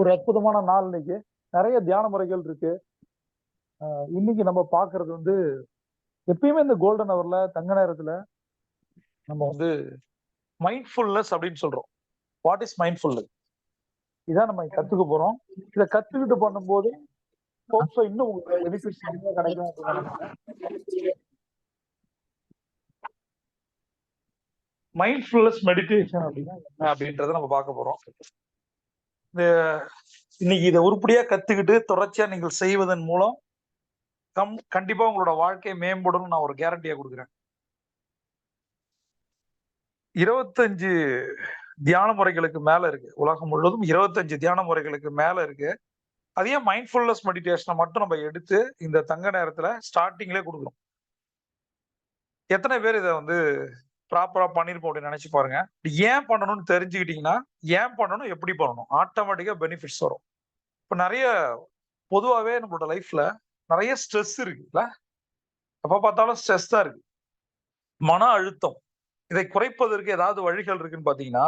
ஒரு அற்புதமான நாள் இன்னைக்கு. நிறைய தியான முறைகள் இருக்கு. இன்னைக்கு நம்ம பாக்குறது வந்து எப்பயுமே இந்த கோல்டன் ஹவர்ல தங்க நேரத்துல நம்ம வந்து மைண்ட்ஃபுல்னஸ் அப்படின்னு சொல்றோம். வாட் இஸ் மைண்ட்ஃபுல்னஸ் இதான் நம்ம கத்துக்க போறோம். இதை கத்துக்கிட்டு பண்ணும்போது ஹோப்ஸோ இன்னும் உங்களுக்கு பெனிஃபிட்ஸ் கிடைக்கும் மைண்ட்ஃபுல்னஸ் மெடிடேஷன் அப்படின்னா என்ன அப்படின்றத நம்ம பார்க்க போறோம். இன்னைக்கு இதை உருப்படியா கத்துக்கிட்டு தொடர்ச்சியா நீங்கள் செய்வதன் மூலம் கம் கண்டிப்பா உங்களோட வாழ்க்கை மேம்படும் நான் ஒரு கேரண்டியா கொடுக்குறேன். இருபத்தஞ்சு தியான முறைகளுக்கு மேல இருக்கு. உலகம் முழுவதும் இருபத்தஞ்சு தியான முறைகளுக்கு மேல இருக்கு. அதே மைண்ட்ஃபுல்னஸ் மெடிடேஷனை மட்டும் நம்ம எடுத்து இந்த தங்க நேரத்துல ஸ்டார்டிங்லேயே கொடுக்குறோம். எத்தனை பேர் இதை வந்து ப்ராப்பரா பண்ணிருப்போம் அப்படின்னு நினைச்சு பாருங்க. ஏன் பண்ணணும்னு தெரிஞ்சுக்கிட்டீங்கன்னா ஏன் பண்ணணும் எப்படி பண்ணணும்? ஆட்டோமேட்டிக்கா பெனிஃபிட்ஸ் வரும். இப்ப நிறைய பொதுவாகவே நம்மளோட லைஃப்ல நிறைய ஸ்ட்ரெஸ் இருக்குல்ல? எப்ப பார்த்தாலும் ஸ்ட்ரெஸ் தான் இருக்கு. மன அழுத்தம். இதை குறைப்பதற்கு ஏதாவது வழிகள் இருக்குன்னு பாத்தீங்கன்னா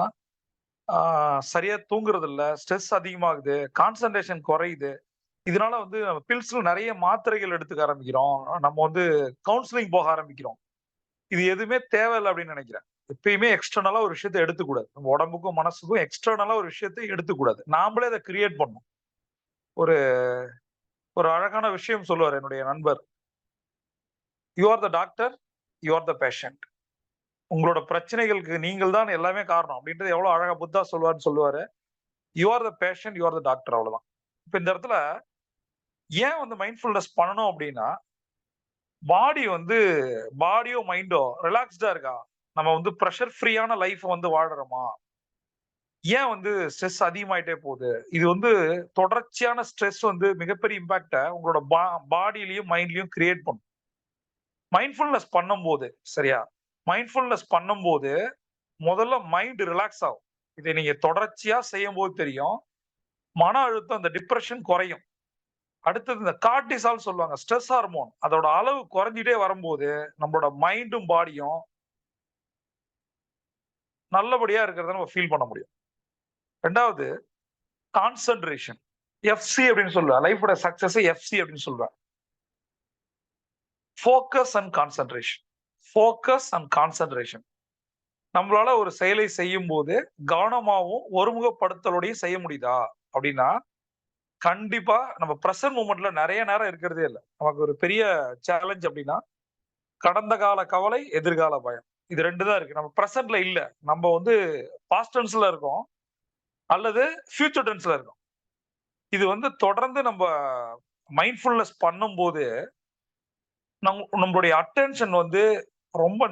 சரியா தூங்குறது இல்லை ஸ்ட்ரெஸ் அதிகமாகுது கான்சன்ட்ரேஷன் குறையுது. இதனால வந்து நம்ம பில்ஸ்ல நிறைய மாத்திரைகள் எடுத்துக்க ஆரம்பிக்கிறோம். நம்ம வந்து கவுன்சிலிங் போக ஆரம்பிக்கிறோம். இது எதுவுமே தேவையில்லை அப்படின்னு நினைக்கிறேன். எப்பயுமே எக்ஸ்டர்னலா ஒரு விஷயத்த எடுத்துக்கூடாது. நம்ம உடம்புக்கும் மனசுக்கும் எக்ஸ்டர்னலா ஒரு விஷயத்தை எடுத்துக்கூடாது. நாமளே அதை கிரியேட் பண்ணும் ஒரு ஒரு அழகான விஷயம் சொல்லுவார் என்னுடைய நண்பர். You are the doctor you are the patient உங்களோட பிரச்சனைகளுக்கு நீங்கள் தான் எல்லாமே காரணம். அப்படின்றது எவ்வளவு அழகா புத்தா சொல்லுவார்னு சொல்லுவாரு. You are the patient you are the doctor அவ்வளவுதான். இப்ப இந்த இடத்துல ஏன் வந்து மைண்ட்ஃபுல்னஸ் பண்ணணும் அப்படின்னா பாடி வந்து பாடியோ மைண்டோ ரிலாக்ஸ்டா இருக்கா? நம்ம வந்து ப்ரெஷர் ஃப்ரீயான லைஃப் வந்து வாழறோமா? ஏன் வந்து ஸ்ட்ரெஸ் அதிகமாயிட்டே போகுது? இது வந்து தொடர்ச்சியான ஸ்ட்ரெஸ் வந்து மிகப்பெரிய இம்பாக்டை உங்களோட பாடியிலையும் மைண்ட்லையும் கிரியேட் பண்ணும். மைண்ட்ஃபுல்னஸ் பண்ணும்போது சரியா? மைண்ட்ஃபுல்னஸ் பண்ணும்போது முதல்ல மைண்ட் ரிலாக்ஸ் ஆகும். இதை நீங்க தொடர்ச்சியா செய்யும் போது தெரியும். மன அழுத்தம் அந்த டிப்ரெஷன் குறையும். அடுத்தது இந்த கார்டிசால் சொல்லுவாங்க ஸ்ட்ரெஸ் ஹார்மோன். அதோட அளவு குறைஞ்சிட்டே வரும்போது நம்மளோட மைண்டும் பாடியும் நல்லபடியா இருக்கிறத நம்ம ஃபீல் பண்ண முடியும். ரெண்டாவது கான்சென்ட்ரேஷன் எஃப்சி அப்படின்னு சொல்லுவேன். லைஃபோட சக்சஸ் எஃப்சி அப்படின்னு சொல்லுவேன். Focus and concentration focus and concentration நம்மளால ஒரு செயலை செய்யும் போது கவனமாகவும் ஒருமுகப்படுத்தலோடையும் செய்ய முடியுதா? அப்படின்னா கண்டிப்பா நம்ம ப்ரெசன்ட் மூமெண்ட்ல நிறைய நேரம் இருக்கிறதே இல்லை. நமக்கு ஒரு பெரிய சேலஞ்ச் அப்படின்னா கடந்த கால கவலை எதிர்கால பயம். இது ரெண்டு தான் இருக்கு. நம்ம ப்ரெசன்ட்ல இல்ல. நம்ம வந்து பாஸ்ட் டென்ஸ்ல இருக்கோம். அல்லது ஃபியூச்சர் டென்ஸ்ல இருக்கோம். இது வந்து தொடர்ந்து நம்ம மைண்ட்ஃபுல்னஸ் பண்ணும்போது நம் நம்மளுடைய அட்டென்ஷன் வந்து ரொம்ப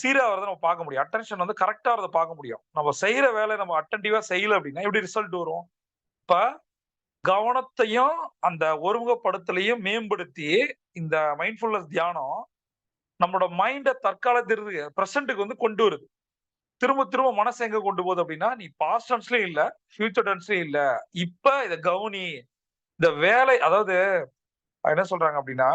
சீரா வரதை நம்ம பார்க்க முடியும். அட்டென்ஷன் வந்து கரெக்டாக வரதை பார்க்க முடியும். நம்ம செய்யற வேலை நம்ம அட்டன்டிவா செய்யல அப்படின்னா எப்படி ரிசல்ட் வரும்? இப்போ கவனத்தையும் அந்த ஒருமுகப்படுத்தலையும் மேம்படுத்தி இந்த மைண்ட்ஃபுல்னஸ் தியானம் நம்மளோட மைண்டை தற்காலத்திற்கு ப்ரெசண்ட்டுக்கு வந்து கொண்டு வருது. திரும்ப திரும்ப மனசு எங்க கொண்டு போகுது அப்படின்னா நீ பாஸ்ட் டென்ஸ்லயும் இல்ல ஃபியூச்சர் டென்ஸ்லயும் இல்ல. இப்ப இத கவனி இந்த வேலை அதாவது என்ன சொல்றாங்க அப்படின்னா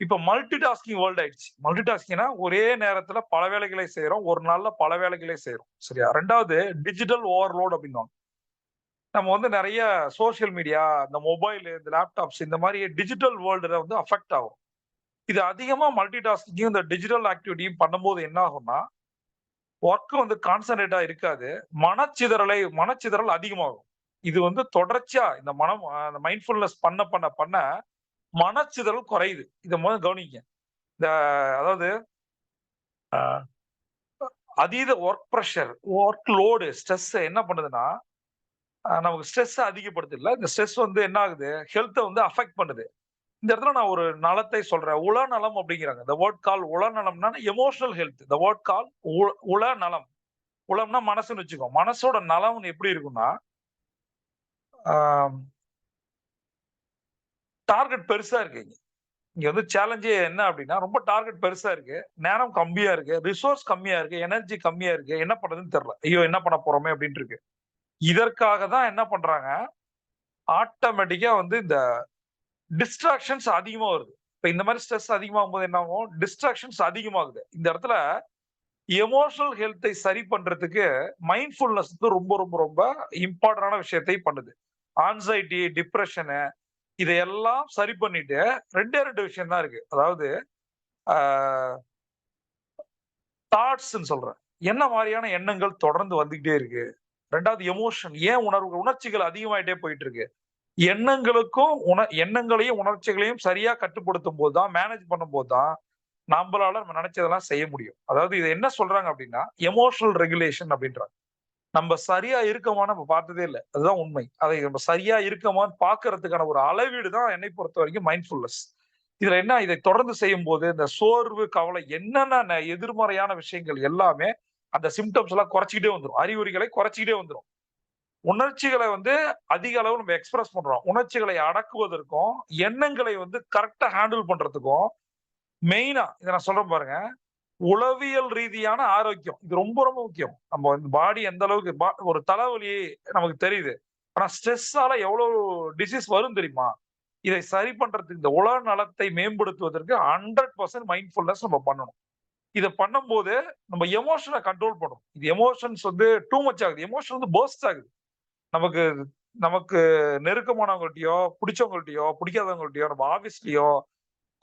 இப்ப மல்டி டாஸ்கிங் வேர்ல்ட் ஆயிடுச்சு. மல்டி டாஸ்கிங்னா ஒரே நேரத்துல பல வேலைகளை செய்யறோம் ஒரு நாள்ல பல வேலைகளை செய்யறோம் சரியா? ரெண்டாவது டிஜிட்டல் ஓவர்லோட் அப்படின்வாங்க நம்ம வந்து நிறைய சோசியல் மீடியா இந்த மொபைல் இந்த லேப்டாப்ஸ் இந்த மாதிரி டிஜிட்டல் வேர்ல்டுல வந்து அஃபெக்ட் ஆகும். இது அதிகமா மல்டி டாஸ்கிங்கும் இந்த டிஜிட்டல் ஆக்டிவிட்டியும் பண்ணும்போது என்ன ஆகும்னா ஒர்க் வந்து கான்சன்ட்ரேட்டா இருக்காது. மனச்சிதறலை மனச்சிதறல் அதிகமாகும். இது வந்து தொடர்ச்சியா இந்த மனம் அந்த மைண்ட்ஃபுல்னஸ் பண்ண பண்ண பண்ண மனச்சிதறல் குறையுது. இதை முதல்ல கவனிங்க. இந்த அதாவது அதீத work pressure work load stress என்ன பண்ணுதுன்னா நமக்கு ஸ்ட்ரெஸ் அதிகப்படுத்து இல்லை இந்த ஸ்ட்ரெஸ் வந்து என்ன ஆகுது? ஹெல்த்தை வந்து அஃபெக்ட் பண்ணுது. இந்த இடத்துல நான் ஒரு நலத்தை சொல்றேன். உளநலம் அப்படிங்கிறாங்க. இந்த வேர்ட் கால் உளநலம்னா எமோஷனல் ஹெல்த் இந்த வேர்ட் கால் உளநலம். உளம்னா மனசுன்னு வச்சுக்கோ. மனசோட நலம் எப்படி இருக்கும்னா டார்கெட் பெருசா இருக்கு இங்க. வந்து சேலஞ்சே என்ன அப்படின்னா ரொம்ப டார்கெட் பெருசா இருக்கு. நேரம் கம்மியா இருக்கு. ரிசோர்ஸ் கம்மியா இருக்கு. எனர்ஜி கம்மியா இருக்கு. என்ன பண்றதுன்னு தெரியல. ஐயோ என்ன பண்ண போறோமே அப்படின்ட்டு இருக்கு. இதற்காக தான் என்ன பண்றாங்க? ஆட்டோமேட்டிக்கா வந்து இந்த டிஸ்ட்ராக்ஷன்ஸ் அதிகமா வருது. இப்ப இந்த மாதிரி ஸ்ட்ரெஸ் அதிகமாகும் போது என்ன ஆகும்? டிஸ்ட்ராக்ஷன்ஸ் அதிகமாகுது. இந்த இடத்துல எமோஷனல் ஹெல்த்தை சரி பண்றதுக்கு மைண்ட்ஃபுல்னஸ் வந்து ரொம்ப ரொம்ப ரொம்ப இம்பார்ட்டன்டான விஷயத்தை பண்ணுது. ஆன்சைட்டி டிப்ரெஷனு இதையெல்லாம் சரி பண்ணிட்டு ரெண்டே ரெண்டு விஷயம் தான் இருக்கு. அதாவது தாட்ஸ்ன்னு சொல்றேன். என்ன மாதிரியான எண்ணங்கள் தொடர்ந்து வந்துகிட்டே இருக்கு? ரெண்டாவது எமோஷன் ஏன் உணர்வு உணர்ச்சிகள் அதிகமாயிட்டே போயிட்டு இருக்கு எண்ணங்களுக்கும் உண எண்ணங்களையும் உணர்ச்சிகளையும் சரியா கட்டுப்படுத்தும் போது தான் மேனேஜ் பண்ணும் போது தான் நம்மளால நம்ம நினைச்சதெல்லாம் செய்ய முடியும். அதாவது இது என்ன சொல்றாங்க அப்படின்னா எமோஷனல் ரெகுலேஷன் அப்படின்றாங்க. நம்ம சரியா இருக்கமா நம்ம பார்த்ததே இல்லை. அதுதான் உண்மை. அதை நம்ம சரியா இருக்கமான்னு பாக்குறதுக்கான ஒரு அளவீடு தான் என்னை பொறுத்த வரைக்கும் மைண்ட்ஃபுல்னஸ் இதுல என்ன இதை தொடர்ந்து செய்யும் போது இந்த சோர்வு கவலை என்னென்ன எதிர்மறையான விஷயங்கள் எல்லாமே அந்த சிம்டம்ஸ் எல்லாம் குறைச்சிக்கிட்டே வந்துடும் அறிகுறிகளை குறைச்சிக்கிட்டே வந்துடும் உணர்ச்சிகளை வந்து அதிக அளவு நம்ம எக்ஸ்பிரஸ் பண்றோம். உணர்ச்சிகளை அடக்குவதற்கும் எண்ணங்களை வந்து கரெக்டா ஹேண்டில் பண்றதுக்கும் மெயினா இதை நான் சொல்றேன் பாருங்க. உளவியல் ரீதியான ஆரோக்கியம் இது ரொம்ப ரொம்ப முக்கியம். நம்ம வந்து பாடி எந்த அளவுக்கு ஒரு தலைவலி நமக்கு தெரியுது. ஆனா ஸ்ட்ரெஸ்ஸால எவ்வளவு டிசீஸ் வரும் தெரியுமா? இதை சரி பண்றதுக்கு இந்த உலக நலத்தை மேம்படுத்துவதற்கு ஹண்ட்ரட் பர்சன்ட் மைண்ட்ஃபுல்னஸ் நம்ம பண்ணணும். இதை பண்ணும்போது நம்ம எமோஷனை கண்ட்ரோல் பண்ணணும் இது எமோஷன்ஸ் வந்து டூ மச் ஆகுது. எமோஷன் வந்து பர்ஸ்ட் ஆகுது. நமக்கு நமக்கு நெருக்கமானவங்கள்ட்டையோ பிடிச்சவங்கள்ட்டயோ பிடிக்காதவங்கள்ட்டையோ நம்ம ஆபீஸ்லயோ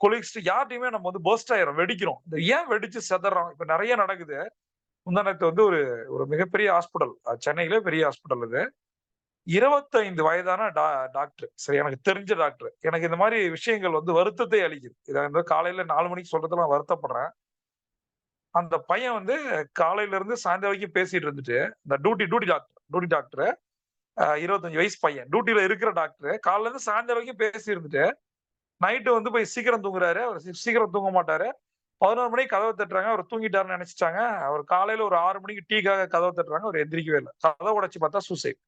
கொலீக்ஸ் யார்ட்டையுமே நம்ம வந்து பர்ஸ்ட் ஆயிரும் வெடிக்கிறோம். இந்த ஏன் வெடிச்சு செதறோம்? இப்ப நிறைய நடக்குது. முந்தானத்து வந்து ஒரு ஒரு மிகப்பெரிய ஹாஸ்பிட்டல் சென்னையில பெரிய ஹாஸ்பிட்டல் இது இருபத்தைந்து வயதான டா டாக்டர் சரி எனக்கு தெரிஞ்ச டாக்டர் எனக்கு இந்த மாதிரி விஷயங்கள் வந்து வருத்தத்தை அளிக்குது. இதை வந்து காலையில நாலு மணிக்கு சொல்றதெல்லாம் வருத்தப்படுறேன். அந்த பையன் வந்து காலையில இருந்து சாயந்தரம் வரைக்கும் பேசிட்டு இருந்துட்டு இந்த duty duty doctor duty doctor இருபத்தஞ்சு வயசு பையன். டியூட்டியில இருக்கிற டாக்டர் காலையில இருந்து சாயந்தரம் வரைக்கும் பேசி இருந்துட்டு நைட்டு வந்து போய் சீக்கிரம் தூங்குறாரு. அவர் சீக்கிரம் தூங்க மாட்டாரு. பதினோரு மணிக்கு கதவை தட்டுறாங்க. அவர் தூங்கிட்டாருன்னு நினைச்சிட்டாங்க. அவர் காலையில ஒரு ஆறு மணிக்கு டீக்காக கதவை தட்டுறாங்க. அவர் எந்திரிக்கவே இல்லை. கதவை உடைச்சு பார்த்தா சூசைட்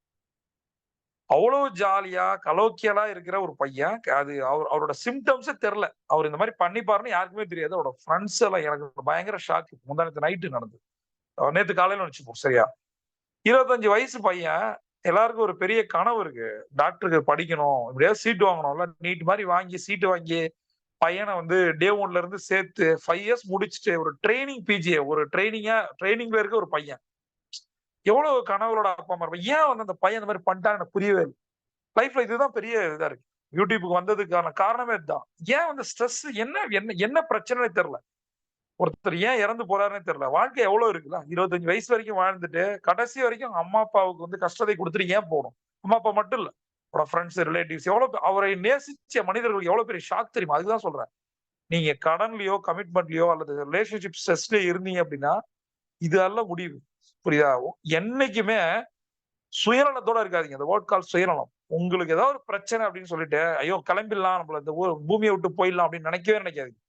அவ்வளவு ஜாலியா கலோக்கியலா இருக்கிற ஒரு பையன் அது அவர் அவரோட சிம்டம்ஸே தெரில அவர் இந்த மாதிரி பண்ணிப்பாருன்னு யாருக்குமே தெரியாது. அவரோட ஃப்ரெண்ட்ஸ் எல்லாம் எனக்கு பயங்கர ஷாக் முந்தானத்து நைட்டு நடந்தது. நேத்து காலையில நினைச்சுப்போம் சரியா? இருபத்தஞ்சு வயசு பையன் எல்லாருக்கும் ஒரு பெரிய கனவு இருக்கு. டாக்டருக்கு படிக்கணும் இப்படியாவது சீட்டு வாங்கணும்ல நீட் மாதிரி வாங்கி சீட்டு வாங்கி பையனை வந்து டே ஒன்ல இருந்து சேர்த்து ஃபைவ் இயர்ஸ் முடிச்சுட்டு ஒரு ட்ரைனிங் பிஜிஏ ஒரு ட்ரைனிங்கா ட்ரைனிங்ல இருக்க ஒரு பையன். எவ்வளவு கனவுகளோட அப்பா அம்மா இருப்பான் ஏன் வந்து அந்த பையன் இந்த மாதிரி பண்ணிட்டான்னு எனக்கு புரியவே இல்லை. லைஃப்ல இதுதான் பெரிய இதா இருக்கு. யூடியூபுக்கு வந்ததுக்கான காரணமே இதுதான். ஏன் வந்து ஸ்ட்ரெஸ் என்ன என்ன என்ன பிரச்சனைனே தெரியல. ஒருத்தர் ஏன் இறந்து போறாருன்னு தெரியல. வாழ்க்கை எவ்வளவு இருக்குல்ல? இருபத்தஞ்சு வயசு வரைக்கும் வாழ்ந்துட்டு கடைசி வரைக்கும் அம்மா அப்பாவுக்கு வந்து கஷ்டத்தை கொடுத்துட்டு ஏன் போகணும்? அம்மா அப்பா மட்டும் இல்ல. அவரோட ஃப்ரெண்ட்ஸ் ரிலேட்டிவ்ஸ் எவ்வளவு அவரை நேசிச்ச மனிதர்களுக்கு எவ்வளவு பெரிய ஷாக் தெரியுமா? அதுதான் சொல்றேன். நீங்க கடன்லயோ கமிட்மெண்ட்லயோ அல்லது ரிலேஷன்ஷிப் ஸ்ட்ரெஸ்லயோ இருந்தீங்க அப்படின்னா இதெல்லாம் முடிவு. புரியுதாகும் என்னைக்குமே சுயநலத்தோட இருக்காதீங்க. இந்த வேர்ட் கால் சுயநலம். உங்களுக்கு ஏதாவது ஒரு பிரச்சனை அப்படின்னு சொல்லிட்டு ஐயோ கிளம்பிடலாம் நம்மள இந்த ஊர் பூமியை விட்டு போயிடலாம் அப்படின்னு நினைக்கவே நினைக்காதீங்க.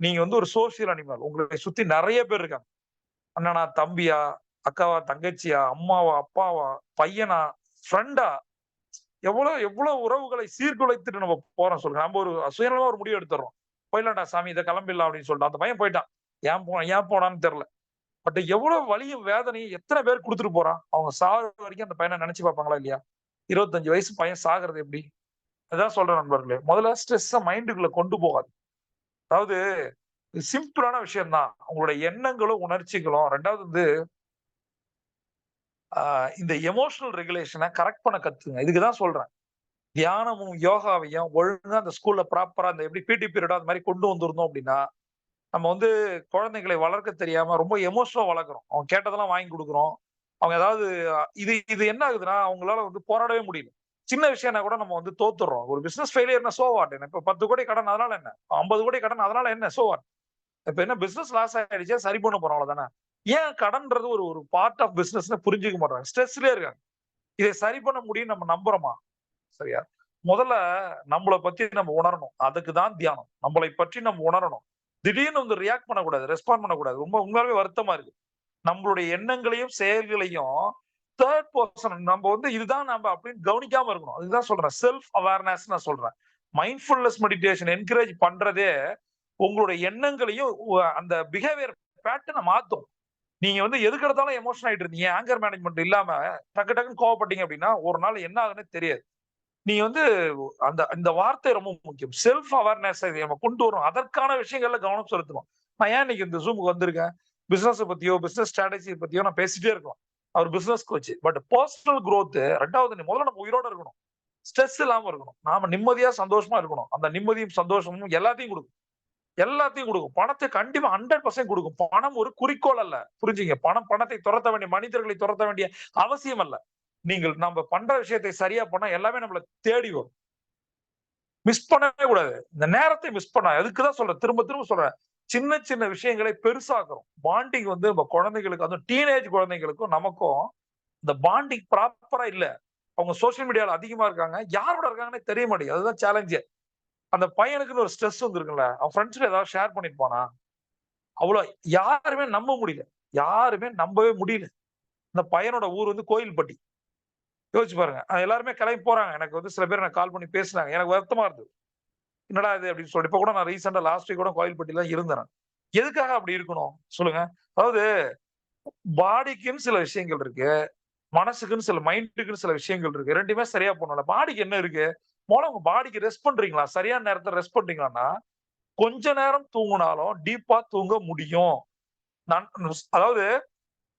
நீங்க வந்து ஒரு சோசியல் அனிமல் உங்களை சுத்தி நிறைய பேர் இருக்காங்க. அண்ணனா தம்பியா அக்காவா தங்கச்சியா அம்மாவா அப்பாவா பையனா ஃப்ரெண்டா எவ்வளவு எவ்வளவு உறவுகளை சீர்குலைத்துட்டு நம்ம போறோம் சொல்லுங்க. நம்ம ஒரு சுயநலமா ஒரு முடிவு எடுத்துறோம் போயிடலாம்டா சாமி இதை கிளம்பிடலாம் அப்படின்னு சொல்லிட்டு அந்த பையன் போயிட்டான். ஏன் போ ஏன் போனான்னு தெரியல. பட் எவ்வளவு வலியும் வேதனையும் எத்தனை பேர் கொடுத்துட்டு போறான்? அவங்க சாகுற வரைக்கும் அந்த பையனை நினைச்சு பார்ப்பாங்களா இல்லையா? இருபத்தஞ்சு வயசு பையன் சாகிறது எப்படி? அதான் சொல்றேன் நண்பர்களே முதல்ல ஸ்ட்ரெஸ்ஸை மைண்டுக்குள்ள கொண்டு போகாது. அதாவது சிம்பிளான விஷயம் தான் உங்களுடைய எண்ணங்களும் உணர்ச்சிகளும் ரெண்டாவது வந்து இந்த எமோஷனல் ரெகுலேஷனை கரெக்ட் பண்ண கத்துங்க இதுக்குதான் சொல்றேன். தியானமும் யோகாவையும் ஒழுங்கா அந்த ஸ்கூல்ல ப்ராப்பரா அந்த எப்படி பிடி பீரியடோ அந்த மாதிரி கொண்டு வந்திருந்தோம் அப்படின்னா நம்ம வந்து குழந்தைகளை வளர்க்க தெரியாம ரொம்ப எமோஷனலா வளர்க்குறோம். அவங்க கேட்டதெல்லாம் வாங்கி கொடுக்குறோம். அவங்க ஏதாவது இது இது என்ன ஆகுதுன்னா அவங்களால வந்து போராடவே முடியல. சின்ன விஷயம்னா கூட நம்ம வந்து தோத்துறோம் ஒரு பிசினஸ் ஃபெயிலியர்னா சோ வாட் என்ன இப்ப பத்து கோடி கடன் அதனால என்ன? ஐம்பது கோடி கடன் அதனால என்ன? சோ வாட் இப்ப என்ன பிசினஸ் லாஸ் ஆயிடுச்சா சரி பண்ண போறோம் அவ்வளவுதானே? ஏன் கடன்றது ஒரு ஒரு பார்ட் ஆஃப் பிசினஸ்னு புரிஞ்சுக்க மாட்டாங்க ஸ்ட்ரெஸ்லயே இருக்காங்க. இதை சரி பண்ண முடியும் நம்ம நம்புறோமா? சரியா? முதல்ல நம்மளை பத்தி நம்ம உணரணும். அதுக்கு தான் தியானம். நம்மளை பற்றி நம்ம உணரணும். திடீர்னு வந்து ரியாக்ட் பண்ணக்கூடாது ரெஸ்பாண்ட் பண்ணக்கூடாது. ரொம்ப உண்மையாவே வருத்தமா இருக்கு. நம்மளுடைய எண்ணங்களையும் செயல்களையும் தேர்ட் பர்சன் நம்ம வந்து இதுதான் நம்ம அப்படின்னு கவனிக்காம இருக்கணும். அதுதான் சொல்றேன். செல்ஃப் அவேர்னஸ் நான் சொல்றேன். மைண்ட்ஃபுல்னஸ் மெடிடேஷன் என்கரேஜ் பண்றதே உங்களுடைய எண்ணங்களையும் அந்த பிஹேவியர் பேட்டர்னை மாத்தும். நீங்க வந்து எதுக்கு எடுத்தாலும் எமோஷன் ஆயிட்டு இருந்தீங்க ஆங்கர் மேனேஜ்மெண்ட் இல்லாம டக்கு டக்குன்னு கோவப்பட்டீங்க அப்படின்னா ஒரு நாள் என்ன ஆகுன்னு தெரியாது. நீ வந்து அந்த இந்த வார்த்தை ரொம்ப முக்கியம். செல்ஃப் அவேர்னஸ் நம்ம கொண்டு வரும். அதற்கான விஷயங்கள்ல கவனம் செலுத்தணும். நான் ஏன் இன்னைக்கு இந்த ஜூமுக்கு வந்திருக்கேன்? பிசினஸ் பத்தியோ பிசினஸ் ஸ்ட்ராட்டஜி பத்தியோ நான் பேசிட்டே இருக்கோம் அவர் business coach but personal growth ரெண்டாவது நீ முதல்ல நம்ம உயிரோட இருக்கணும். ஸ்ட்ரெஸ் இல்லாம இருக்கணும். நாம நிம்மதியா சந்தோஷமா இருக்கணும். அந்த நிம்மதியும் சந்தோஷமும் எல்லாத்தையும் கொடுக்கும். எல்லாத்தையும் கொடுக்கும். பணத்தை கண்டிப்பா ஹண்ட்ரட் பர்சன்ட் கொடுக்கும். பணம் ஒரு குறிக்கோள் அல்ல. புரிஞ்சுங்க? பணம் பணத்தை துரத்த வேண்டிய மனிதர்களை துரத்த வேண்டிய அவசியம் அல்ல. நீங்கள் நம்ம பண்ற விஷயத்தை சரியா பண்ணா எல்லாமே நம்மள தேடி வரும். மிஸ் பண்ணவே கூடாது. இந்த நேரத்தை மிஸ் பண்ண அதுக்குதான் சொல்றேன். திரும்ப திரும்ப சொல்றேன். சின்ன சின்ன விஷயங்களை பெருசாக்குறோம் பாண்டிங் வந்து நம்ம குழந்தைங்களுக்கு அதுவும் டீனேஜ் குழந்தைங்களுக்கும் நமக்கும் இந்த பாண்டிங் ப்ராப்பரா இல்ல. அவங்க சோசியல் மீடியால அதிகமா இருக்காங்க. யாரோட இருக்காங்கன்னே தெரிய மாட்டேங்குது. அதுதான் சேலஞ்சு அந்த பையனுக்குன்னு ஒரு ஸ்ட்ரெஸ் வந்துருக்குல்ல அவன் ஃப்ரெண்ட்ஸ்ல ஏதாவது ஷேர் பண்ணிருப்பானா அவ்வளவு யாருமே நம்ப முடியல. யாருமே நம்பவே முடியல. இந்த பையனோட ஊர் வந்து கோயில்பட்டி. யோசிச்சு பாருங்க. எல்லாருமே கிளம்பி போறாங்க. எனக்கு வந்து சில பேர் எனக்கு கால் பண்ணி பேசுனாங்க. எனக்கு வருத்தமா இருந்தது. என்னடா இது அப்படின்னு சொல்லிட்டு இப்ப கூட நான் ரீசெண்டா லாஸ்ட் வீக் கூட கோயில்பட்டியில இருந்தேன் எதுக்காக அப்படி இருக்கணும்? சொல்லுங்க. அதாவது பாடிக்குன்னு சில விஷயங்கள் இருக்கு. மனசுக்குன்னு சில மைண்டுக்குன்னு சில விஷயங்கள் இருக்கு. ரெண்டுமே சரியா பண்ணல பாடிக்கு என்ன இருக்கு? முதல்ல உங்க பாடிக்கு ரெஸ்ட் பண்றீங்களா? சரியான நேரத்துல ரெஸ்ட் பண்றீங்களான்னா கொஞ்ச நேரம் தூங்கினாலும் டீப்பா தூங்க முடியும். நான் அதாவது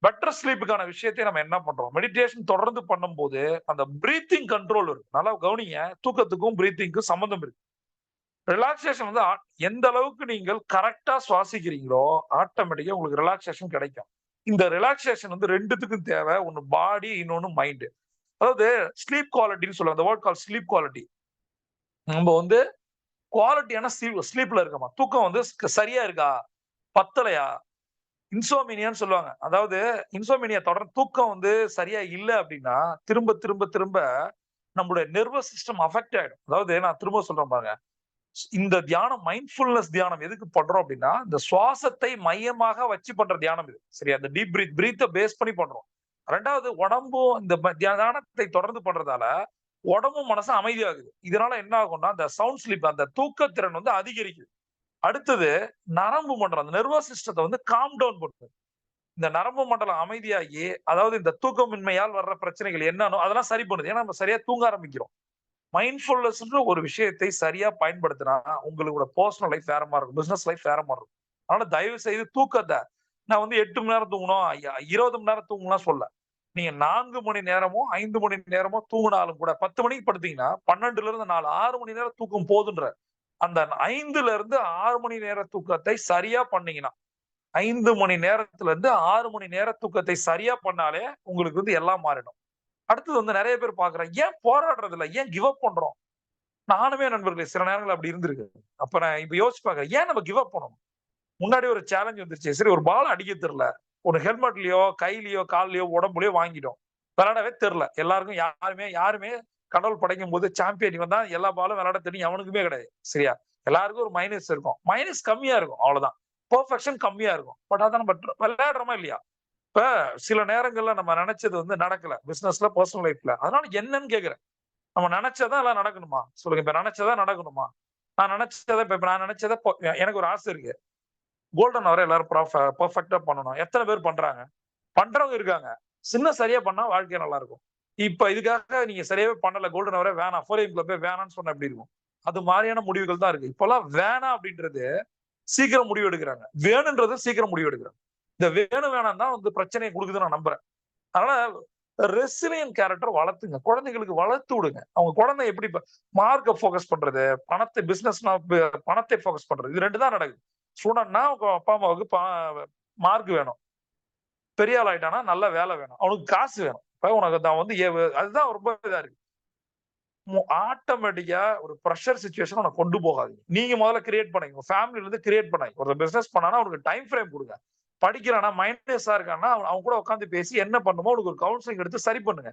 பெட்டர் ஸ்லீப்புக்கான விஷயத்தை நம்ம என்ன பண்றோம்? மெடிடேஷன் தொடர்ந்து பண்ணும்போது அந்த பிரீத்திங் கண்ட்ரோல் இருக்கு நல்லா கவனிங்க. தூக்கத்துக்கும் பிரீத்திங்க்கும் சம்பந்தம் இருக்கு. ரிலாக்ஸேஷன் வந்து ஆ- எந்த அளவுக்கு நீங்கள் கரெக்டா சுவாசிக்கிறீங்களோ ஆட்டோமேட்டிக்கா உங்களுக்கு ரிலாக்ஸேஷன் கிடைக்கும். இந்த ரிலாக்ஸேஷன் வந்து ரெண்டுத்துக்கும் தேவை. ஒன்னு பாடி இன்னொன்னு மைண்டு அதாவது ஸ்லீப் குவாலிட்டின்னு சொல்லுவாங்க. அந்த வேர்ட் கால் ஸ்லீப் குவாலிட்டி நம்ம வந்து குவாலிட்டியான ஸ்லீப்ல இருக்கமா? தூக்கம் வந்து சரியா இருக்கா? பத்தலையா? இன்சோமினியான்னு சொல்லுவாங்க. அதாவது இன்சோமினியா தொடர்ந்து தூக்கம் வந்து சரியா இல்லை அப்படின்னா திரும்ப திரும்ப திரும்ப நம்மளுடைய நர்வஸ் சிஸ்டம் அஃபெக்ட் ஆயிடும். அதாவது நான் திரும்ப சொல்றேன் பாருங்க. இந்த தியானம் மைண்ட்ஃபுல்னஸ் தியானம் எதுக்கு பண்றோம் அப்படின்னா இந்த சுவாசத்தை மையமாக வச்சு பண்ற தியானம் இது. சரியா? அந்த டீப் பிரீத் பிரீத்தை பேஸ் பண்ணி பண்றோம். ரெண்டாவது உடம்பும் இந்த ம- தியானத்தை தொடர்ந்து பண்றதால உடம்பும் மனசும் அமைதியாகுது. இதனால என்ன ஆகும்னா அந்த சவுண்ட் ஸ்லீப் அந்த தூக்கத்திறன் வந்து அதிகரிக்குது. அடுத்தது நரம்பு மண்டலம் அந்த நர்வஸ் சிஸ்டத்தை வந்து காம் டவுன் பண்ணுது. இந்த நரம்பு மண்டலம் அமைதியாகி அதாவது இந்த தூக்கமின்மையால் வர்ற பிரச்சனைகள் என்னன்னு அதெல்லாம் சரி பண்ணுது. ஏன்னா நம்ம சரியா தூங்க ஆரம்பிக்கிறோம். மைண்ட்ஃபுல்னஸ்ன்ற ஒரு விஷயத்தை சரியா பயன்படுத்தினா உங்களோட பர்சனல் லைஃப் வேற மாதிரி இருக்கும். பிசினஸ் லைஃப் வேற மாதிரி இருக்கும். அதனால தயவு செய்து தூக்கத்தை நான் வந்து எட்டு மணி நேரம் தூங்கணும் ஐயா, இருபது மணி நேரம் தூங்கலாம் சொல்ல நீங்க நான்கு மணி நேரமோ ஐந்து மணி நேரமோ தூங்கினாலும் கூட பத்து மணிக்கு படுத்தீங்கன்னா பன்னெண்டுல இருந்து நாலு ஆறு மணி நேரம் தூக்கம் போதுன்ற அந்த ஐந்துல இருந்து ஆறு மணி நேர தூக்கத்தை சரியா பண்ணீங்கன்னா ஐந்து மணி நேரத்துல இருந்து ஆறு மணி நேர தூக்கத்தை சரியா பண்ணாலே உங்களுக்கு வந்து எல்லாம் மாறிடும். அடுத்தது வந்து நிறைய பேர் பாக்குறேன் ஏன் போராடுறது இல்ல? ஏன் கிவ் அப் பண்றோம்? நானுமே நண்பர்களே சில நேரங்கள் அப்படி இருந்திருக்கு. அப்ப நான் இப்ப யோசிச்சு பாக்குறேன் ஏன் நம்ம கிவ் அப் பண்ணணும்? முன்னாடி ஒரு சேலஞ்ச் வந்துருச்சு. சரி ஒரு பால் அடிக்க தெரியல. ஒரு ஹெல்மெட்லயோ கையிலயோ கால்லயோ உடம்புலயோ வாங்கிட்டோம். விளையாடவே தெரில எல்லாருக்கும் யாருமே யாருமே கடவுள் படைக்கும் போது சாம்பியன் இவன் தான் எல்லா பாலும் விளையாட தெரியும். அவனுக்குமே கிடையாது. சரியா? எல்லாருக்கும் ஒரு மைனஸ் இருக்கும். மைனஸ் கம்மியா இருக்கும். அவ்வளவுதான். பெர்ஃபெக்ஷன் கம்மியா இருக்கும். பட் அதான் நம்ம விளையாடுறோமா இல்லையா? இப்ப சில நேரங்கள்ல நம்ம நினைச்சது வந்து நடக்கல. பிசினஸ்ல பர்சனல் லைஃப்ல அதனால என்னன்னு கேக்குறேன். நம்ம நினைச்சதான் எல்லாம் நடக்கணுமா? சொல்லுங்க. இப்ப நினைச்சதா நடக்கணுமா? நான் நினைச்சதை இப்ப நான் நினைச்சதை எனக்கு ஒரு ஆசை இருக்கு. கோல்டன் அவரை எல்லாரும் பர்ஃபெக்டா பண்ணணும். எத்தனை பேர் பண்றாங்க? பண்றவங்க இருக்காங்க. சின்ன சரியா பண்ணா வாழ்க்கை நல்லா இருக்கும். இப்ப இதுக்காக நீங்க சரியாவே பண்ணல கோல்டன் அவரே வேணாம். ஃபோரியம் கிளப்பே வேணாம்னு சொன்னா எப்படி இருக்கும்? அது மாதிரியான முடிவுகள் தான் இருக்கு. இப்பெல்லாம் வேணாம் அப்படின்றது சீக்கிரம் முடிவு எடுக்கிறாங்க. வேணுன்றது சீக்கிரம் முடிவு எடுக்கிறாங்க. இந்த வேணும் வேணாம் தான் வந்து பிரச்சனையை கொடுக்குதுன்னு நான் நம்புறேன். அதனால ரெசிலியன் கேரக்டர் வளர்த்துங்க. குழந்தைகளுக்கு வளர்த்து விடுங்க. அவங்க குழந்தை எப்படி மார்க்கை ஃபோக்கஸ் பண்றது பணத்தை பிசினஸ்னா பணத்தை ஃபோக்கஸ் பண்றது இது ரெண்டு தான் நடக்குது. ஸ்டூடெண்ட்னா அவங்க அப்பா அம்மாவுக்கு மார்க் வேணும். பெரிய ஆள் ஆயிட்டானா நல்ல வேலை வேணும். அவனுக்கு காசு வேணும். இப்ப உனக்கு தான் வந்து ஏ- அதுதான் ரொம்ப இதா இருக்கு. ஆட்டோமேட்டிக்கா ஒரு ப்ரெஷர் சுச்சுவேஷன் உனக்கு கொண்டு போகாதீங்க. நீங்க முதல்ல கிரியேட் பண்ணுங்க உங்க ஃபேமிலில இருந்து கிரியேட் பண்ணாங்க ஒரு பிசினஸ் பண்ணானா அவனுக்கு டைம் ஃப்ரேம் கொடுங்க. படிக்கிறானா மைனஸா இருக்கான்னா அவன் கூட உட்காந்து பேசி என்ன பண்ணுமோ அவனுக்கு ஒரு கவுன்சிலிங் எடுத்து சரி பண்ணுங்க.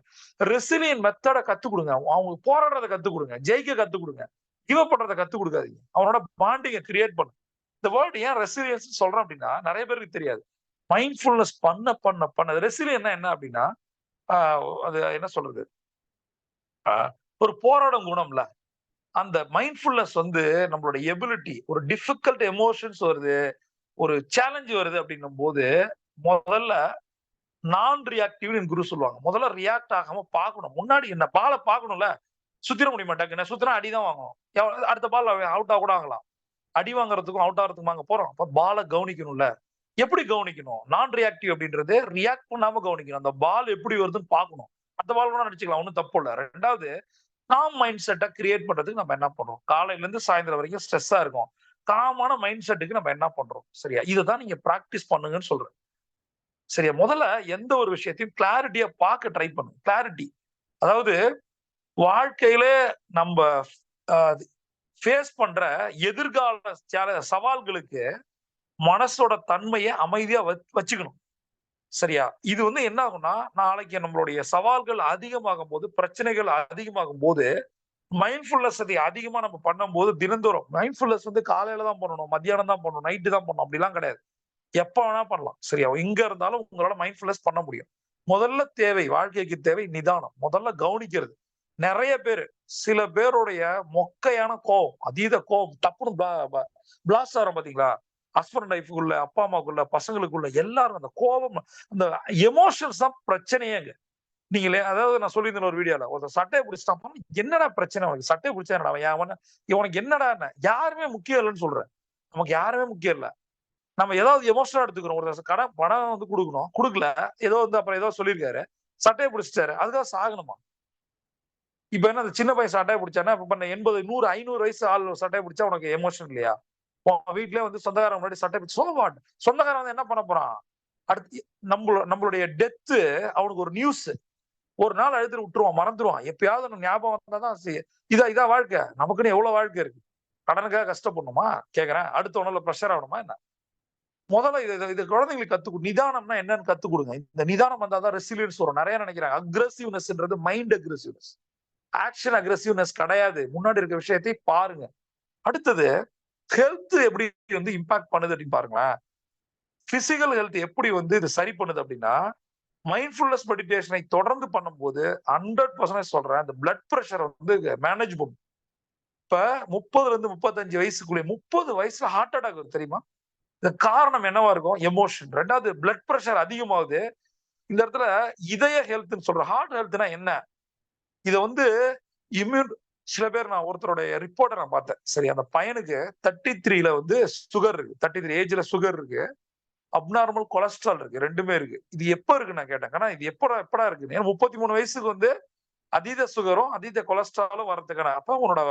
ரெசிலியன் மெத்தடை கத்து கொடுங்க. அவங்க போராடுறத கத்து கொடுங்க. ஜெயிக்க கத்து கொடுங்க. கிவ் பண்றதை கத்து கொடுக்காதீங்க. அவனோட பாண்டிங்க கிரியேட் பண்ணுங்க இந்த வேர்டு ஏன் ரெசிலியன்ஸ் சொல்றேன் அப்படின்னா நிறைய பேருக்கு தெரியாது. மைண்ட்ஃபுல்னஸ் பண்ண பண்ண பண்ண. ரெசிலியன் என்ன அப்படின்னா அது என்ன சொல்றது? ஆஹ் ஒரு போராடும் குணம்ல அந்த மைண்ட்ஃபுல்னஸ் வந்து நம்மளோட எபிலிட்டி ஒரு டிஃபிகல்ட் எமோஷன்ஸ் வருது ஒரு சேலஞ்ச் வருது அப்படின்னும் போது முதல்ல நான் ரியாக்டிவ்னு குரு சொல்லுவாங்க. முதல்ல ரியாக்ட் ஆகாம பார்க்கணும். முன்னாடி என்ன பாலை பார்க்கணும்ல? சுத்திர முடியுமா மாட்டாங்க என்ன சுத்தினா அடிதான் வாங்கணும் அடுத்த பால் அவுட் ஆக கூட ஆகலாம். அடி வாங்குறதுக்கும் அவுட் ஆகிறதுக்கும் வாங்க போறோம். அப்ப பாலை கவனிக்கணும்ல. எப்படி கவனிக்கணும்? நான் ரியாக்டிவ் அப்படின்றது ரியாக்ட் பண்ணாம கவனிக்கணும். அந்த பால் எப்படி வருதுன்னு பார்க்கணும். அந்த பால் கூட நினைச்சுக்கலாம் ஒன்றும் தப்பு இல்லை. ரெண்டாவது காம் மைண்ட் செட்டை கிரியேட் பண்றதுக்கு நம்ம என்ன பண்றோம்? காலையில இருந்து சாயந்தரம் வரைக்கும் ஸ்ட்ரெஸ்ஸா இருக்கும். காமான மைண்ட் செட்டுக்கு நம்ம என்ன பண்றோம்? சரியா? இதுதான் நீங்க ப்ராக்டிஸ் பண்ணுங்கன்னு சொல்றேன். சரியா? முதல்ல எந்த ஒரு விஷயத்தையும் கிளாரிட்டியா பார்க்க ட்ரை பண்ணுங்க. கிளாரிட்டி அதாவது வாழ்க்கையில நம்ம ஃபேஸ் பண்ற எதிர்கால சேல- சவால்களுக்கு மனசோட தன்மையை அமைதியா வச்சுக்கணும். சரியா? இது வந்து என்ன ஆகும்னா நாளைக்கு நம்மளுடைய சவால்கள் அதிகமாகும் போது பிரச்சனைகள் அதிகமாகும் போது மைண்ட்ஃபுல்னஸ் அதை அதிகமா நம்ம பண்ணும்போது தினந்தோறும் மைண்ட்ஃபுல்னஸ் வந்து காலையில தான் பண்ணணும் மத்தியானம் தான் பண்ணணும் நைட்டு தான் பண்ணணும் அப்படிலாம் கிடையாது. எப்ப வேணா பண்ணலாம். சரியா? எங்க இருந்தாலும் உங்களால மைண்ட்ஃபுல்னஸ் பண்ண முடியும். முதல்ல தேவை வாழ்க்கைக்கு தேவை நிதானம். முதல்ல கவனிக்கிறது. நிறைய பேர் சில பேருடைய மொக்கையான கோபம் அதீத கோபம் டப்புனு பிளாஸ்ட் ஆகிறோம் பாத்தீங்களா? ஹஸ்பண்ட் ஒய்ஃபுக்குள்ள அப்பா அம்மாக்குள்ள பசங்களுக்குள்ள எல்லாரும் அந்த கோபம் அந்த எமோஷன்ஸ் தான் பிரச்சனையேங்க நீங்களே அதாவது நான் சொல்லியிருந்தேன் ஒரு வீடியோல ஒருத்தர் சட்டையை பிடிச்சிட்டான் என்னடா பிரச்சனை அவனுக்கு சட்டையை பிடிச்சா என்னடா அவன்? அவன் இவனுக்கு என்னடா என்ன? யாருமே முக்கியம் இல்லைன்னு சொல்றேன். நமக்கு யாருமே முக்கியம் இல்ல. நம்ம ஏதாவது எமோஷனலா எடுத்துக்கிறோம். ஒரு கடன் பணம் வந்து கொடுக்கணும். கொடுக்கல. ஏதோ வந்து அப்புறம் ஏதோ சொல்லியிருக்காரு. சட்டையை பிடிச்சிட்டாரு. அதுக்காக சாகணுமா? இப்ப என்ன அந்த சின்ன பையன் சட்டையை பிடிச்சானா இப்ப பண்ண எண்பது நூறு ஐநூறு வயசு ஆள் சட்டையை பிடிச்சா உனக்கு எமோஷன் இல்லையா? வீட்லயே வந்து சொந்தக்காரன் முன்னாடி சட்டை சொல்ல மாட்டேன் சொந்தக்காரன் வந்து என்ன பண்ண போறான்? அடுத்து நம்மள நம்மளுடைய டெத்து அவனுக்கு ஒரு நியூஸ் ஒரு நாள் அழுதுட்டு விட்டுருவான் மறந்துடுவான் எப்பயாவது நம்ம ஞாபகம் வந்தாதான் இதா இதா வாழ்க்கை. நமக்குன்னு எவ்வளவு வாழ்க்கை இருக்கு? கடனுக்காக கஷ்டப்படணுமா? கேக்குறேன். அடுத்த உணவுல ப்ரெஷர் ஆகணுமா என்ன? முதல்ல இது இது- குழந்தைங்களுக்கு கத்துக்கு நிதானம்னா என்னன்னு கத்து கொடுங்க. இந்த நிதானம் வந்தாதான் ரெசிலியன்ஸ் வரும். நிறைய நினைக்கிறாங்க. அக்ரெசிவ்னஸ்ன்றது மைண்ட் அக்ரெசிவ்னஸ் ஆக்ஷன் அக்ரெசிவ்னஸ் கிடையாது. முன்னாடி இருக்க விஷயத்தை பாருங்க. அடுத்தது ஹெல்த் எப்படி வந்து இம்பாக்ட் பண்ணுது அப்படின்னு பாருங்களேன். பிசிக்கல் ஹெல்த் எப்படி வந்து இது சரி பண்ணுது அப்படின்னா மைண்ட்ஃபுல்னஸ் மெடிடேஷனை தொடர்ந்து பண்ணும்போது ஹண்ட்ரட் பர்சன்டேஜ் சொல்றேன் அந்த பிளட் ப்ரெஷர் வந்து மேனேஜ் பண்ணும். இப்ப முப்பதுல இருந்து முப்பத்தஞ்சு வயசுக்குள்ளே முப்பது வயசுல ஹார்ட் அட்டாக் வருது தெரியுமா? இந்த காரணம் என்னவா இருக்கும்? எமோஷன் ரெண்டாவது பிளட் ப்ரெஷர் அதிகமாகுது. இந்த இடத்துல இதய ஹெல்த்னு சொல்ற ஹார்ட் ஹெல்த்னா என்ன? இதை வந்து இம்யூன் சில பேர் நான் ஒருத்தருடைய ரிப்போர்ட்டை நான் பார்த்தேன். சரி அந்த பையனுக்கு தேர்ட்டி த்ரீல வந்து சுகர் இருக்கு. தேர்ட்டி த்ரீ ஏஜ்ல சுகர் இருக்கு. அப்நார்மல் கொலஸ்ட்ரால் இருக்கு. ரெண்டுமே இருக்கு. இது எப்ப இருக்கு நான் கேட்டேன். ஆனா இது எப்படா எப்படா இருக்கு? ஏன்னா முப்பத்தி மூணு வயசுக்கு வந்து அதீத சுகரும் அதீத கொலஸ்ட்ராலும் வரதுக்கான அப்ப உன்னோட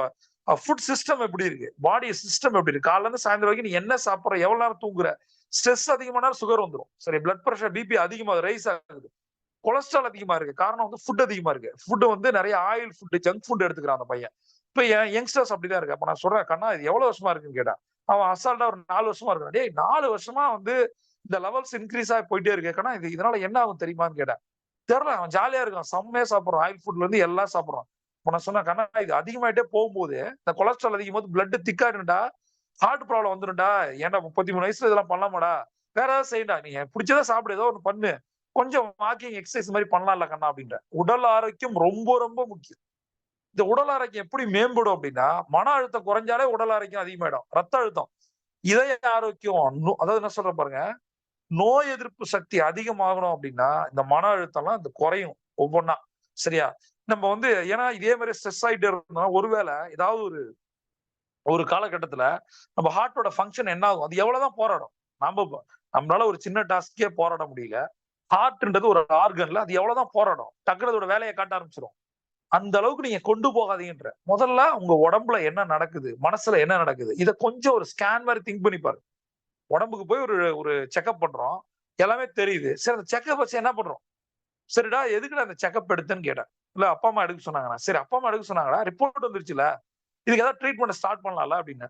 ஃபுட் சிஸ்டம் எப்படி இருக்கு? பாடி சிஸ்டம் எப்படி இருக்கு? காலைல இருந்து சாயந்தரம் வரைக்கும் நீ என்ன சாப்பிட்ற? எவ்வளவு நேரம் தூங்குற? ஸ்ட்ரெஸ் அதிகமான சுகர் வந்துடும் சரி பிளட் ப்ரெஷர் பிபி அதிகமாக ரைஸ் ஆகுது. கொலஸ்ட்ரால் அதிகமா இருக்கு. காரணம் வந்து ஃபுட் அதிகமா இருக்கு. ஃபுட் வந்து நிறைய ஆயில் ஃபுட் ஜங்க் ஃபுட் எடுத்துக்கிறான் அந்த பையன். இப்ப யங்ஸ்டர்ஸ் அப்படிதான் இருக்கு அப்ப நான் சொல்றேன் கண்ணா இது எவ்வளவு வருஷமா இருக்குன்னு கேட்டா. அவன் அசால்ட்டா ஒரு நாலு வருஷமா இருக்கான். டேய் நாலு வருஷமா வந்து இந்த லெவல்ஸ் இன்க்ரீஸ் ஆகி போயிட்டே இருக்கு கண்ணா இது இதனால என்ன ஆகும் தெரியுமான்னு கேட்டேன் தெரியல அவன் ஜாலியா இருக்கான். செம்மையா சாப்பிடுறான். ஆயில் ஃபுட்ல இருந்து எல்லாம் சாப்பிடுறான். இப்ப நான் சொன்னேன் கண்ணா இது அதிகமாயிட்டே போகும்போது இந்த கொலஸ்ட்ரால் அதிகம் போது பிளட் திக்காடுண்டா ஹார்ட் ப்ராப்ளம் வந்துடும்டா. ஏன்டா முப்பத்தி மூணு வயசுல இதெல்லாம் பண்ணலாமாடா? வேற ஏதாவது செய்யண்டா நீ பிடிச்சதை சாப்பிடு ஏதோ ஒன்று பண்ணு. கொஞ்சம் வாக்கிங் எக்ஸசைஸ் மாதிரி பண்ணலாம்ல கண்ணா அப்படின்ற. உடல் ஆரோக்கியம் ரொம்ப ரொம்ப முக்கியம். இந்த உடல் ஆரோக்கியம் எப்படி மேம்படும் அப்படின்னா மன அழுத்தம் குறைஞ்சாலே உடல் ஆரோக்கியம் அதிகமாயிடும். ரத்த அழுத்தம் இதய ஆரோக்கியம் அதாவது என்ன சொல்ற பாருங்க நோய் எதிர்ப்பு சக்தி அதிகமாகணும் அப்படின்னா இந்த மன அழுத்தம்லாம் இந்த குறையும் ஒவ்வொன்னா சரியா? நம்ம வந்து ஏன்னா இதே மாதிரி ஸ்ட்ரெஸ் ஆயிட்டே இருந்தோம்னா ஒருவேளை ஏதாவது ஒரு ஒரு காலகட்டத்துல நம்ம ஹார்ட்டோட ஃபங்க்ஷன் என்ன ஆகும் அது எவ்வளவுதான் போராடும். நம்ம நம்மளால ஒரு சின்ன டாஸ்க்கே போராட முடியல. ஹார்ட்ன்றது ஒரு ஆர்கன்ல அது எவ்வளவுதான் போராடும். டக்குனு வேலையை காட்ட ஆரம்பிச்சிடும் அந்த அளவுக்கு நீங்க கொண்டு போகாதீங்கன்ற. முதல்ல உங்க உடம்புல என்ன நடக்குது? மனசுல என்ன நடக்குது? இதை கொஞ்சம் ஒரு ஸ்கேன் மாதிரி திங்க் பண்ணி பாரு உடம்புக்கு போய் ஒரு ஒரு செக்அப் பண்றோம். எல்லாமே தெரியுது. சரி அந்த செக்அப் வச்சு என்ன பண்றோம்? சரிடா எதுக்குடா அந்த செக்அப் எடுத்தேன்னு கேட்டேன். இல்ல அப்பா அம்மா எடுக்க சொன்னாங்கண்ணா. சரி அப்பா அம்மா எடுக்க சொன்னாங்களா ரிப்போர்ட் வந்துருச்சுல. இதுக்கு ஏதாவது ட்ரீட்மெண்ட் ஸ்டார்ட் பண்ணலாம்ல அப்படின்னு.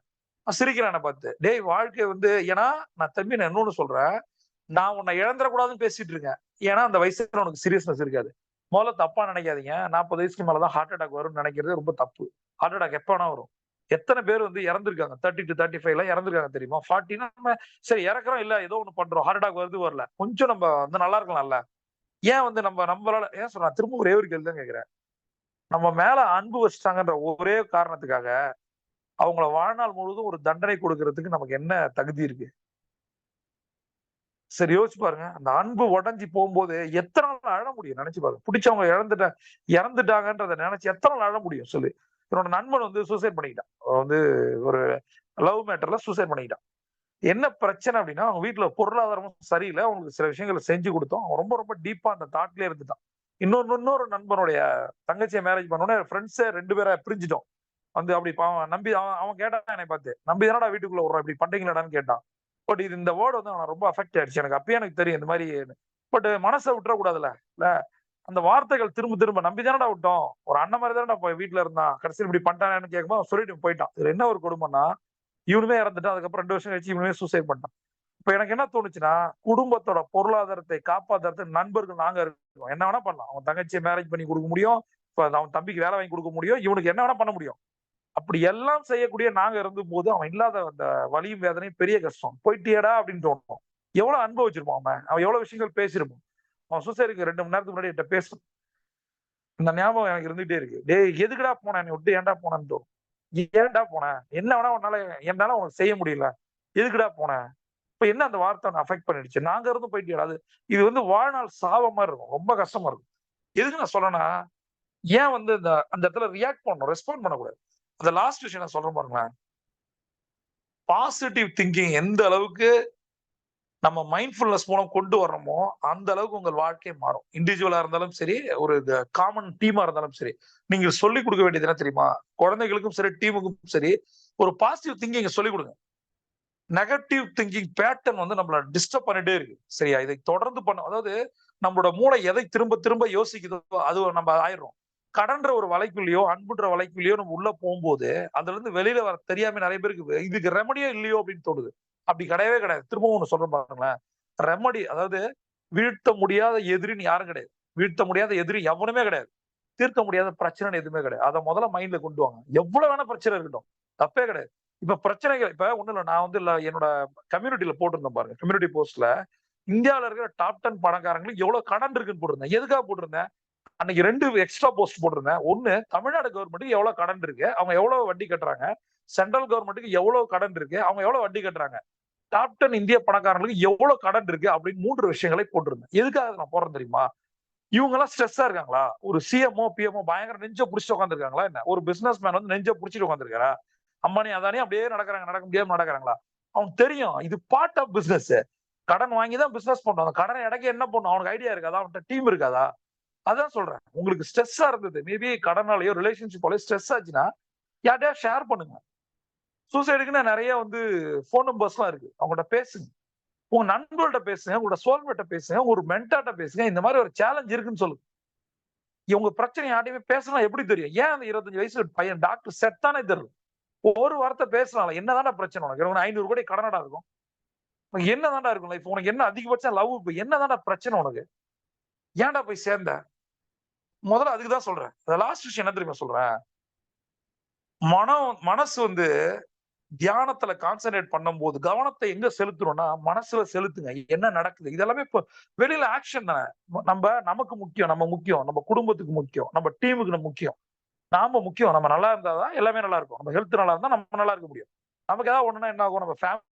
நான் சிரிக்கிறேன் பார்த்து. டேய் வாழ்க்கை வந்து ஏன்னா நான் தம்பி நான் இன்னொன்னு சொல்றேன். நான் உன்னை இழந்துடக்கூடாதுன்னு பேசிட்டு இருக்கேன். ஏன்னா அந்த வயசுல உனக்கு சீரியஸ்னஸ் இருக்காது. முதல்ல தப்பா நினைக்காதீங்க. நாற்பது வயசுக்கு மேலதான் ஹார்ட் அட்டாக் வரும்னு நினைக்கிறது ரொம்ப தப்பு. ஹார்ட் அட்டாக் எப்போனா வரும். எத்தனை பேர் வந்து இறந்துருக்காங்க? தேர்ட்டி டு தேர்ட்டி ஃபைவ்ல இறந்துருக்காங்க தெரியுமா? ஃபார்ட்டினா நம்ம சரி இறக்குறோம் இல்ல ஏதோ ஒண்ணு பண்றோம். ஹார்ட் அட்டாக் வருது வரல. கொஞ்சம் நம்ம வந்து நல்லா இருக்கலாம்ல. ஏன் வந்து நம்ம நம்மளால ஏன் சொல்றேன்? திரும்ப ஒரே ஒரு கேள்வி தான் கேட்கிறேன். நம்ம மேல அன்பு வச்சுட்டாங்கன்ற ஒரே காரணத்துக்காக அவங்கள வாழ்நாள் முழுவதும் ஒரு தண்டனை கொடுக்கறதுக்கு நமக்கு என்ன தகுதி இருக்கு? சரி யோசிச்சு பாருங்க. அந்த அன்பு உடஞ்சி போகும்போது எத்தனை நாள் அழ முடியும்? நினைச்சு பாருங்க. பிடிச்சவங்க இறந்துட்ட இறந்துட்டாங்கன்றத நினைச்சு எத்தனை நாள் அழ முடியும்? சொல்லு. என்னோட நண்பன் வந்து சூசைட் பண்ணிக்கிட்டான். வந்து ஒரு லவ் மேட்டர்ல சூசைட் பண்ணிக்கிட்டான். என்ன பிரச்சனை அப்படின்னா அவங்க வீட்டுல பொருளாதாரமும் சரியில்லை. அவங்களுக்கு சில விஷயங்களை செஞ்சு கொடுத்தோம். அவன் ரொம்ப ரொம்ப டீப்பா அந்த தாட்லயே இருந்துட்டான். இன்னொன்னு இன்னொரு நண்பனுடைய தங்கச்சியை மேரேஜ் பண்ணோன்னே ஃப்ரெண்ட்ஸே ரெண்டு பேரை பிரிஞ்சிட்டோம். வந்து அப்படி பாவம் நம்பி அவன் அவன் கேட்டான் என்னை பார்த்து நம்பி தானடா வீட்டுக்குள்ள விடுறோம் இப்படி பண்றீங்களாடான்னு கேட்டான். பட் இது இந்த வேர்டு வந்து அவனை ரொம்ப அஃபெக்ட் ஆயிடுச்சு. எனக்கு அப்பயே எனக்கு தெரியும் இந்த மாதிரி பட் மனசை விட்டுற கூடாதுல்ல இல்ல? அந்த வார்த்தைகள் திரும்ப திரும்ப நம்பி தானடா விட்டோம். ஒரு அண்ணன் மாதிரி தானடா போய் வீட்டுல இருந்தான். கடைசியில் இப்படி பண்ணிட்டானு கேட்கும்போது சொல்லிட்டு போயிட்டான். இதுல என்ன ஒரு கொடுமைன்னா இவனுமே இறந்துட்டான். அதுக்கப்புறம் ரெண்டு வருஷம் கழிச்சு இவனுமே சூசைட் பண்ணிட்டான். இப்ப எனக்கு என்ன தோணுச்சுன்னா குடும்பத்தோட பொருளாதாரத்தை காப்பாத்துறதுக்கு நண்பர்கள் நாங்க இருக்கோம். என்ன வேணா பண்ணலாம். அவன் தங்கச்சியை மேரேஜ் பண்ணி கொடுக்க முடியும். இப்ப அவன் தம்பிக்கு வேலை வாங்கி கொடுக்க முடியும். இவனுக்கு என்ன வேணா பண்ண முடியும். அப்படி எல்லாம் செய்யக்கூடிய நாங்க இருந்த போது அவன் இல்லாத அந்த வலியும் வேதனையும் பெரிய கஷ்டம். போயிட்டியடா அப்படின்னு தோணும். எவ்வளவு அனுபவிச்சிருப்பான் அவன். அவன் எவ்வளவு விஷயங்கள் பேசியிருப்பான் அவன் சூசைடுக்கு ரெண்டு மணி நேரத்துக்கு முன்னாடி என்கிட்ட பேசணும் இந்த ஞாபகம் எனக்கு இருந்துகிட்டே இருக்கு. டேய் எதுக்குடா போனேன் விட்டு ஏன்டா போனேன்னு தோணும். ஏன்டா போனேன் என்ன வேணா உன்னால என்னால உனக்கு செய்ய முடியல. எதுக்குடா போனேன் இப்ப என்ன அந்த வார்த்தை அஃபெக்ட் பண்ணிடுச்சு? நாங்க இருந்து போயிட்டு அது இது வந்து வாழ்நாள் சாவ மாதிரி இருக்கும். ரொம்ப கஷ்டமா இருக்கும். எதுக்கு நான் சொல்லனா ஏன் வந்து இந்த அந்த இடத்துல ரியாக்ட் பண்ணணும் ரெஸ்பாண்ட் பண்ணக்கூடாது. அந்த லாஸ்ட் விஷயம் நான் சொல்றேன் பாருங்களேன். பாசிட்டிவ் திங்கிங் எந்த அளவுக்கு நம்ம மைண்ட்ஃபுல்னஸ் மூலம் கொண்டு வர்றோமோ அந்த அளவுக்கு உங்கள் வாழ்க்கை மாறும். இண்டிவிஜுவலா இருந்தாலும் சரி ஒரு காமன் டீமா இருந்தாலும் சரி. நீங்கள் சொல்லிக் கொடுக்க வேண்டியது என்ன தெரியுமா? குழந்தைகளுக்கும் சரி டீமுக்கும் சரி ஒரு பாசிட்டிவ் திங்கிங் சொல்லிக் கொடுங்க. நெகட்டிவ் திங்கிங் பேட்டர்ன் வந்து நம்மள டிஸ்டர்ப் பண்ணிட்டே இருக்கு. சரியா? இதை தொடர்ந்து பண்ண அதாவது நம்மளோட மூளை எதை திரும்ப திரும்ப யோசிக்குதோ அது நம்ம ஆயிடுறோம். கடன்ற ஒரு வலைக்குள்ளேயோ அன்புன்ற வலைக்குள்ளேயோ நம்ம உள்ள போகும்போது அதுல இருந்து வெளியில வர தெரியாம நிறைய பேருக்கு இதுக்கு ரெமடியே இல்லையோ அப்படின்னு தோணுது. அப்படி கிடையவே கிடையாது. திரும்பவும் ஒண்ணு சொல்றேன் பாருங்களேன். ரெமடி அதாவது வீழ்த்த முடியாத எதிரின்னு யாரும் கிடையாது. வீழ்த்த முடியாத எதிரி எவனுமே கிடையாது. தீர்க்க முடியாத பிரச்சனை எதுவுமே கிடையாது. அதை முதல்ல மைண்ட்ல கொண்டு வாங்க. எவ்வளவு வேணா பிரச்சனை இருக்கட்டும். தப்பே கிடையாது. இப்ப பிரச்சனைகள் இப்ப ஒண்ணு இல்ல. நான் வந்து இல்ல என்னோட கம்யூனிட்டியில போட்டிருந்தேன் பாருங்க. கம்யூனிட்டி போஸ்ட்ல இந்தியாவில இருக்கிற டாப் டென் பணக்காரங்களுக்கு எவ்வளவு கடன் இருக்குன்னு போட்டிருந்தேன். எதுக்காக போட்டிருந்தேன்? அன்னைக்கு ரெண்டு எக்ஸ்ட்ரா போஸ்ட் போட்டிருந்தேன். ஒண்ணு தமிழ்நாடு கவர்மெண்ட்டுக்கு எவ்வளவு கடன் இருக்கு? அவங்க எவ்வளவு வட்டி கட்டுறாங்க? சென்ட்ரல் கவர்மெண்ட்டுக்கு எவ்வளவு கடன் இருக்கு? அவங்க எவ்வளவு வட்டி கட்டுறாங்க? டாப் டென் இந்திய பணக்காரங்களுக்கு எவ்வளவு கடன் இருக்கு? அப்படின்னு மூன்று விஷயங்களை போட்டிருந்தேன். எதுக்காக நான் போறேன் தெரியுமா? இவங்க எல்லாம் ஸ்ட்ரெஸ்ஸா இருக்காங்களா? ஒரு சிஎம்ஓ பிஎம்ஓ பயங்கர நெஞ்ச புடிச்சு உட்காந்துருக்காங்களா என்ன? ஒரு பிசினஸ் மேன் வந்து நெஞ்ச புடிச்சிட்டு உட்காந்துருக்காரா அம்பானி அதானே அப்படியே நடக்கிறாங்க. நடக்க முடியாம நடக்கிறாங்களா? அவன் தெரியும். இது பார்ட் ஆஃப் பிசினஸ் கடன் வாங்கி தான் பிசினஸ் பண்ணும் அந்த கடனை இடக்க என்ன பண்ணும்? அவனுக்கு ஐடியா இருக்காதா? அவன்கிட்ட டீம் இருக்காதா? அதான் சொல்றேன். உங்களுக்கு ஸ்ட்ரெஸ்ஸா இருந்தது. மேபி கடனாலேயோ ரிலேஷன்ஷிப்பாலேயோ ஸ்ட்ரெஸ் ஆச்சுன்னா யார்ட்டையா ஷேர் பண்ணுங்க. சூசைடுக்குன்னு நிறைய வந்து ஃபோன் நம்பர்ஸ்லாம் இருக்கு. அவங்கள்ட்ட பேசுங்க. உங்க நண்பர்கள்ட்ட பேசுங்க உங்களோட சோல்மேட்ட பேசுங்க ஒரு மென்டாட்ட பேசுங்க. இந்த மாதிரி ஒரு சேலஞ்ச் இருக்குன்னு சொல்லுங்க. இவங்க பிரச்சனை யார்ட்டையுமே பேசலாம் எப்படி தெரியும்? ஏன் அந்த இருபத்தஞ்சு வயசு பையன் டாக்டர் செத்தானே தெரியும் ஒரு வார்த்தை பேசலாம் என்னதான்டா பிரச்சனை உனக்கு? உனக்கு ஐநூறு கோடி கடனடா இருக்கும். என்னதான்டா இருக்கும் லைஃப் உனக்கு என்ன அதிகபட்சம் லவ் இப்போ என்னதான்டா பிரச்சனை உனக்கு? ஏன்டா போய் சேர்ந்த? முதல்ல அதுக்கு தான் சொல்றேன். லாஸ்ட் விஷயம் என்ன தெரியுமா சொல்றேன்? மனம் மனசு வந்து தியானத்துல கான்சென்ட்ரேட் பண்ணும்போது கவனத்தை எங்க செலுத்தணும்னா மனசுல செலுத்துங்க. என்ன நடக்குது? இதெல்லாமே இப்போ வெளியில ஆக்ஷன் தானே. நம்ம நமக்கு முக்கியம் நம்ம முக்கியம் நம்ம குடும்பத்துக்கு முக்கியம் நம்ம டீமுக்கு நம்ம முக்கியம். நாம முக்கியம். நம்ம நல்லா இருந்தாதான் எல்லாமே நல்லா இருக்கும். நம்ம ஹெல்த் நல்லா இருந்தா நம்ம நல்லா இருக்க முடியும். நமக்கு ஏதாவது ஒண்ணுனா என்ன ஆகும்? நம்ம ஃபேமிலி